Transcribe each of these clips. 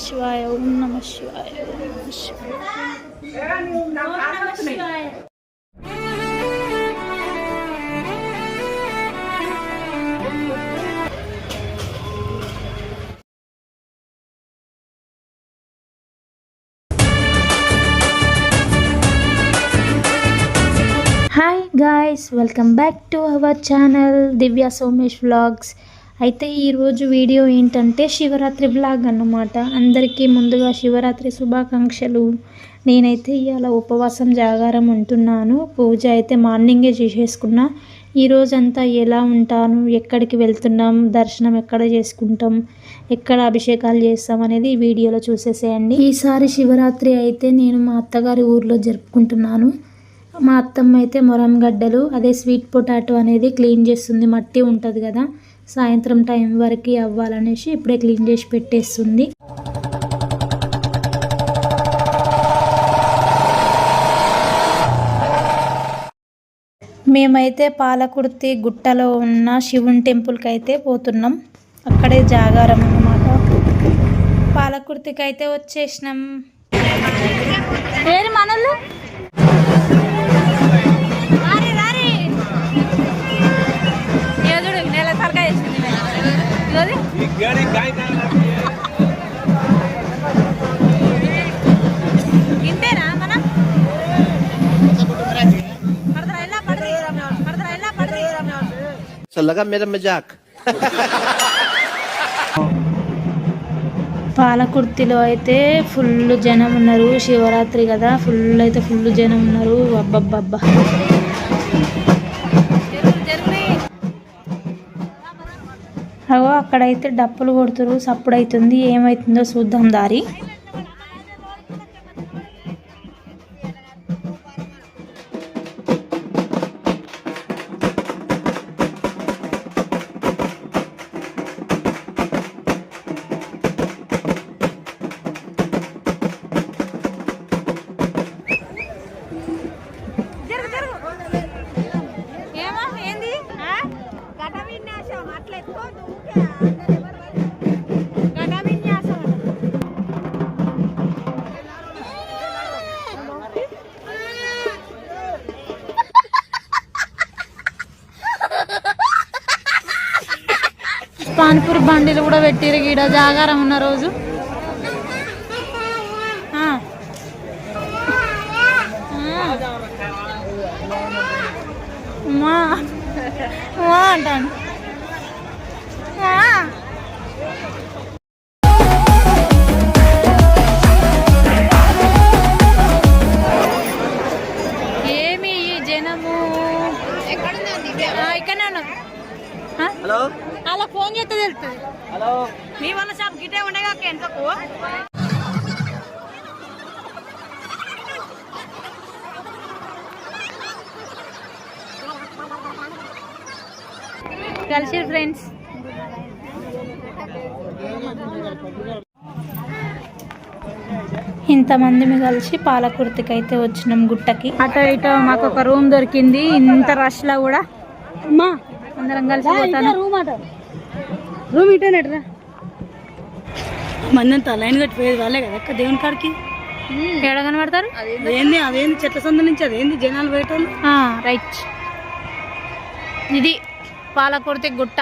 శివాయ ఓం నమ శివాయ ఓం నమ శివాయ ఓం నమ శివాయ hi guys welcome back to our channel Divya Somesh vlogs అయితే ఈరోజు వీడియో ఏంటంటే శివరాత్రి బ్లాగ్ అన్నమాట. అందరికీ ముందుగా శివరాత్రి శుభాకాంక్షలు. నేనైతే ఇవాళ ఉపవాసం జాగారం ఉంటున్నాను. పూజ అయితే మార్నింగే చేసేసుకున్నా. ఈరోజంతా ఎలా ఉంటాను? ఎక్కడికి వెళ్తున్నాం? దర్శనం ఎక్కడ చేసుకుంటాం? ఎక్కడ అభిషేకాలు చేస్తాం అనేది ఈ వీడియోలో చూసేసేయండి. ఈసారి శివరాత్రి అయితే నేను మా అత్తగారి ఊర్లో జరుపుకుంటున్నాను. మా అత్తమ్మ అయితే మొరం గడ్డలు అదే స్వీట్ పొటాటో అనేది క్లీన్ చేస్తుంది. మట్టి ఉంటుంది కదా. సాయంత్రం టైం వరకు అవ్వాలనేసి ఇప్పుడే క్లీన్ చేసి పెట్టేస్తుంది. మేమైతే పాలకుర్తి గుట్టలో ఉన్న శివుని టెంపుల్కి అయితే పోతున్నాం. అక్కడే జాగారం అన్నమాట. పాలకుర్తికి అయితే వచ్చేసినాం. ఏరి మనలు చల్లగా మీద మజాక్. పాలకుర్తిలో అయితే ఫుల్ జనం ఉన్నారు. శివరాత్రి కదా ఫుల్ అయితే ఫుల్ జనం ఉన్నారు. అబ్బబ్బబ్బా. అగో అక్కడైతే డప్పులు కొడుతురు సప్పుడు అవుతుంది ఏమవుతుందో చూద్దాం దారి. పానీపూరి బండిలు కూడా పెట్టిరు గీడ జాగారం ఉన్న రోజు గిటే ఉండగా ఎంతకు? కలిసి ఫ్రెండ్స్. ఇంతమంది కలిసి పాలకుర్తికి అయితే వచ్చినాం గుట్టకి. అటో ఇటో మాకు ఒక రూమ్ దొరికింది. ఇంత రష్లో కూడా. అమ్మా. అందరం కలిసి పోతాను. రూమ్ అట. రూమ్ ఇటేనట్రా. మందంతా లైన్ కట్టి పోయేది వాళ్ళే కదా అక్క దేవుని కాడికి? ఎక్కడ కనబడతారు? అదేంది అదేంది చెట్ల సంద నుంచి అదేంది జనాలు బయట రైట్. ఇది పాలకుర్తి గుట్ట.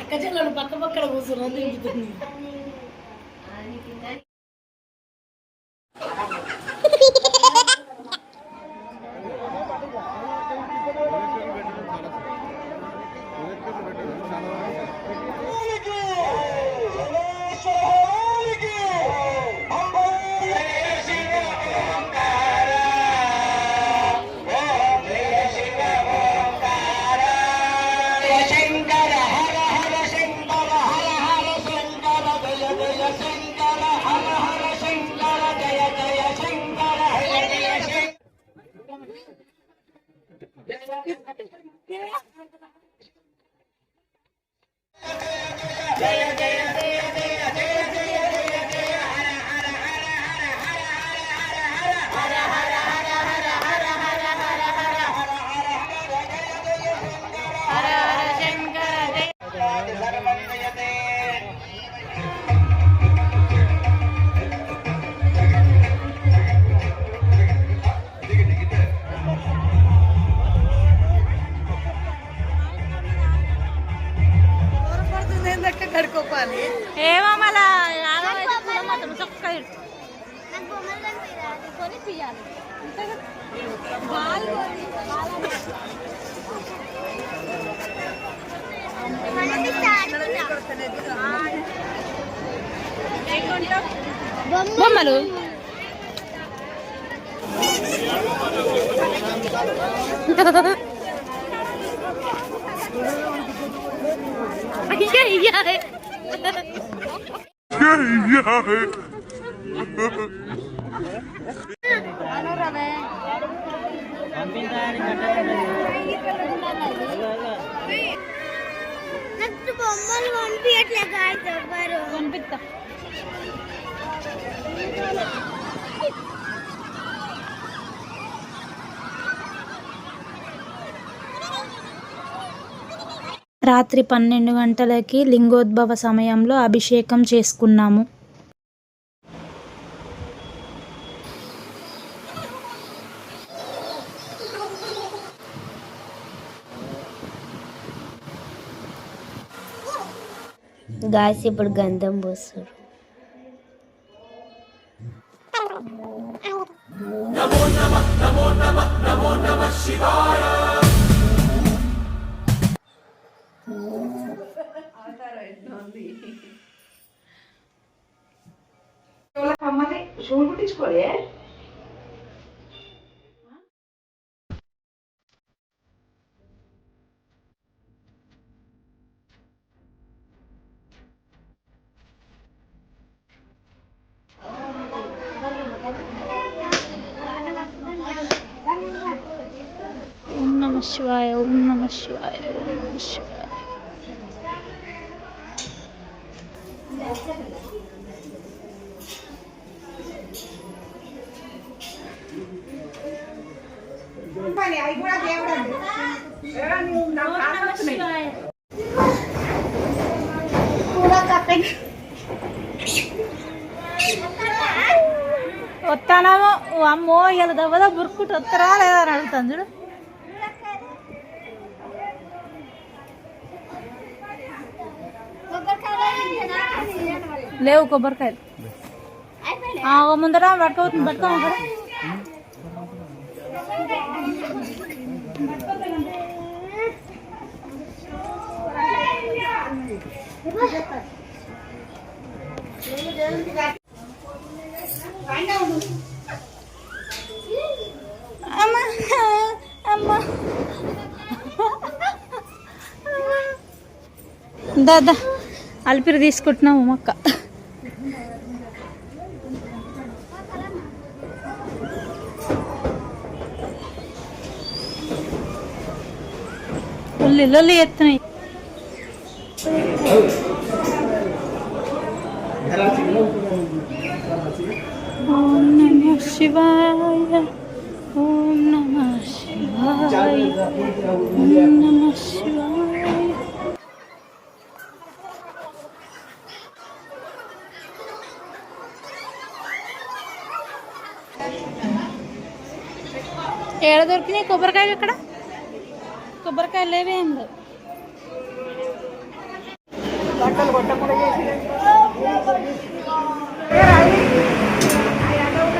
అక్క చెల్లెలు పక్క పక్కన కూర్చున్నా దిగుతుంది బొమ్మలు అయ్యా నాకు బొమ్మలు పంపించట్లే గాయస్ ఎవ్వరు. పంపిస్తా రాత్రి పన్నెండు గంటలకి లింగోద్భవ సమయంలో అభిషేకం చేసుకున్నాము. గాయస్ ఇప్పుడు గంధం పోస్తారు. ఓం కుట్టించుకోలే శివాయ ఓం నమ శివాయ ఓం నమ శివాయ. వస్తానామో అమ్మో ఇలా దవ్వదా బురుకుట్ వస్తారా లేదా అని అడుగుతాను చూడు. లేవు కొబ్బరికాయలు. ముందర పట్టుకోవచ్చు పట్టుకో కదా అమ్మా అమ్మా. దాదా అలిపిరి తీసుకుంటున్నాము మొక్క లొల్లి ఎత్తున్నాయి ఓం నమ శివాయ ఓం నమ శివాయ ఓం నమ శివాయ. ఏడ దొరికినాయి కొబ్బరికాయలు ఇక్కడ? కొబ్బరికాయలు లేవేం లేవు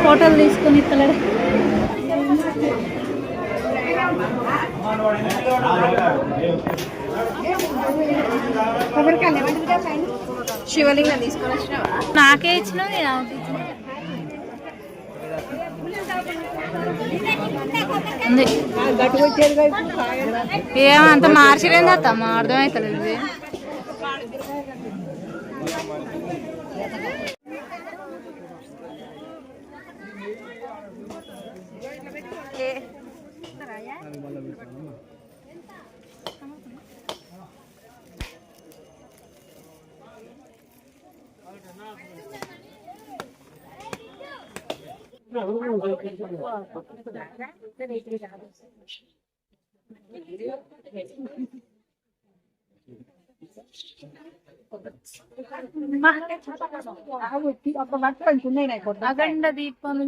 ఫోటోలు తీసుకొని ఇస్తలేడు శివలింగం తీసుకొని వచ్చినావా? నాకే ఇచ్చిన. ఉంది. ఏమంత మార్చలేదు అత్తమ్మ అర్థమవుతలేదు అఖండ దీపం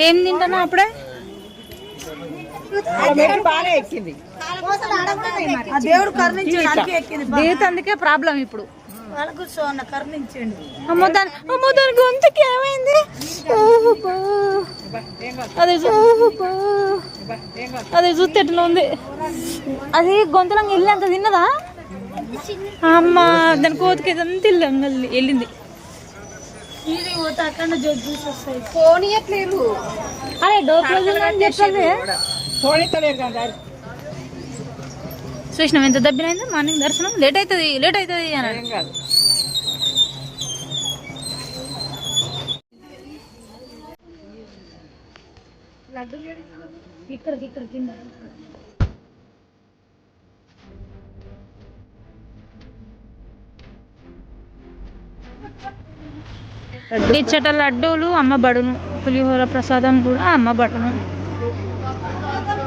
ఏం తింటాను అప్పుడే? ఆ దేవుడు అందుకే ప్రాబ్లం ఇప్పుడు. వాళ్ళకు సోన్న కరుణించండి. అమ్మో దాని అమ్మో దాని గొంతుకి ఏమైంది. అది. అది చూస్తే ఎట్లా ఉంది. అది గొంతులంగా వెళ్ళి అంత తిన్నదా? అమ్మ దాని కోతికి అంత వెళ్ళంగా వెళ్ళింది. అరే డోర్ క్లోజ్ చెప్పండి చూసినాం ఎంత దబ్బినైంది మార్నింగ్ దర్శనం. లేట్ అవుతుంది లేట్ అవుతుంది అని ఇక్కడికి ఇక్కడ కింద. ఇచ్చట లడ్డూలు అమ్మబడును పులిహోర ప్రసాదం కూడా అమ్మబడును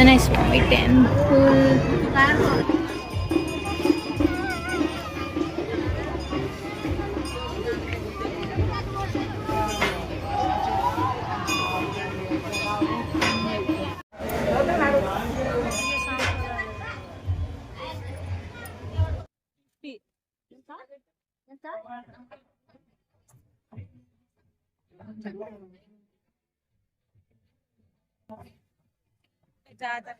Anjan is my temple. Thank you. 对啊对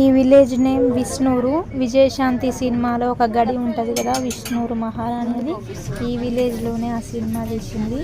ఈ విలేజ్ నేమ్ విష్ణూరు. విజయశాంతి సినిమాలో ఒక గడి ఉంటుంది కదా విష్ణూరు మహారాణి అనేది ఈ విలేజ్లోనే ఆ సినిమా తీసింది